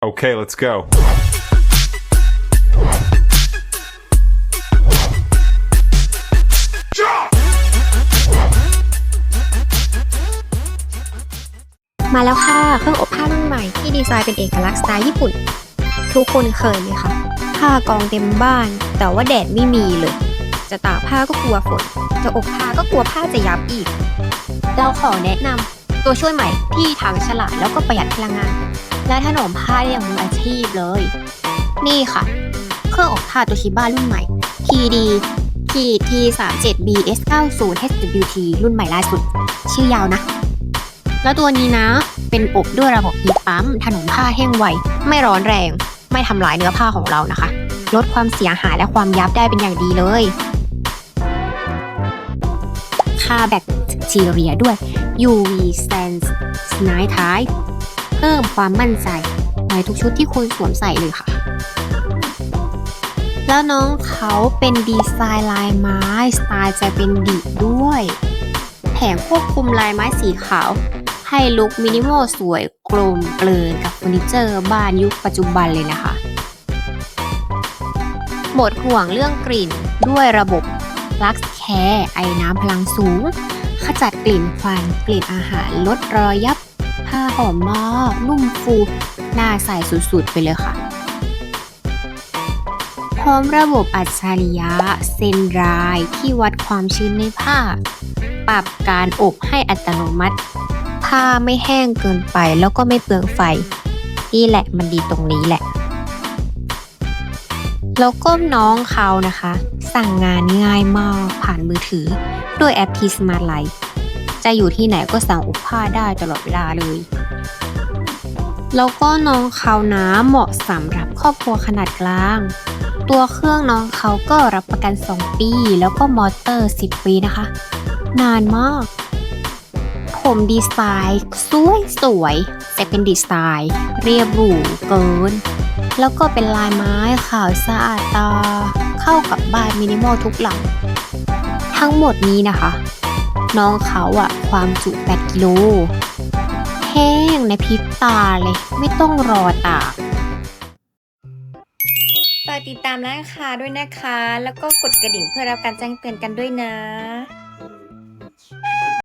Okay, let's go. มาแล้วค่ะ เครื่องอบผ้ารุ่นใหม่ที่ดีไซน์เป็นเอกลักษณ์สไตล์ญี่ปุ่น ทุกคนเคยไหมคะผ้ากองเต็มบ้าน แต่ว่าแดดไม่มีเลย จะตากผ้าก็กลัวฝน จะอบผ้าก็กลัวผ้าจะยับอีก เราขอแนะนำตัวช่วยใหม่ที่ทั้งฉลาดแล้วก็ประหยัดพลังงาน และถนอมผ้าได้อย่างมืออาชีพเลย นี่ค่ะ เครื่องอบผ้าตัวชิบ้ารุ่นใหม่ TD ขีด T37 BS 90 HWT รุ่นใหม่ล่าสุด ชื่อยาวนะ แล้วตัวนี้นะ เป็นอบด้วยระบบฮีทปั๊มถนอมผ้าแห้งไว ไม่ร้อนแรง ไม่ทำลายเนื้อผ้าของเรานะคะ ลดความเสียหายและความยับได้เป็นอย่างดีเลยค่าแบคทีเรียด้วย UV Sense Night Type เพิ่มความมั่นใจในทุกชุดที่คุณสวมใส่เลยค่ะ แล้วน้องเขาเป็นดีไซน์ลายไม้สไตล์จะเป็นดิด้วย แถมควบคุมลายไม้สีขาว ให้ลุคมินิมอลสวยกลมเกลืนกับเฟอร์นิเจอร์บ้านยุคปัจจุบันเลยนะคะหมดห่วงเรื่องกลิ่นด้วยระบบ Lux Care ไอน้ำพลังสูง ขจัดกลิ่นควันกลิ่นอาหารลดรอยยับ ผ้าหอมมาก นุ่มฟูน่าใส่สุดๆ ไปเลยค่ะ พร้อมระบบอัจฉริยะ เซนไรที่วัดความชื้นในผ้า ปรับการอบให้อัตโนมัติ ผ้าไม่แห้งเกินไปแล้วก็ไม่เปลืองไฟ นี่แหละมันดีตรงนี้แหละ แล้วก็น้องเขานะคะ สั่งงานง่ายมากผ่านมือถือ ด้วยแอป T Smart Life จะอยู่ที่ไหนก็สั่งอบผ้าได้ตลอดเวลาเลย แล้วก็น้องเขานะเหมาะสำหรับครอบครัวขนาดกลาง ตัวเครื่องน้องเขาก็รับประกัน 2 ปี แล้วก็มอเตอร์ 10 ปีนะคะ นานมาก ผมดีไซน์สวยสวยแต่เป็นดีไซน์ เรียบหรูเกิน แล้วก็เป็นลายไม้ขาวสะอาดตา เข้ากับบ้านมินิมอลทุกหลัง ทั้งหมดนี้นะคะ น้องเขาอะความจุ 8 กิโล แห้งในพริบตาเลย ไม่ต้องรอตากฝากติดตามร้านค้าด้วยนะคะ แล้วก็กดกระดิ่งเพื่อรับการแจ้งเตือนกันด้วยนะ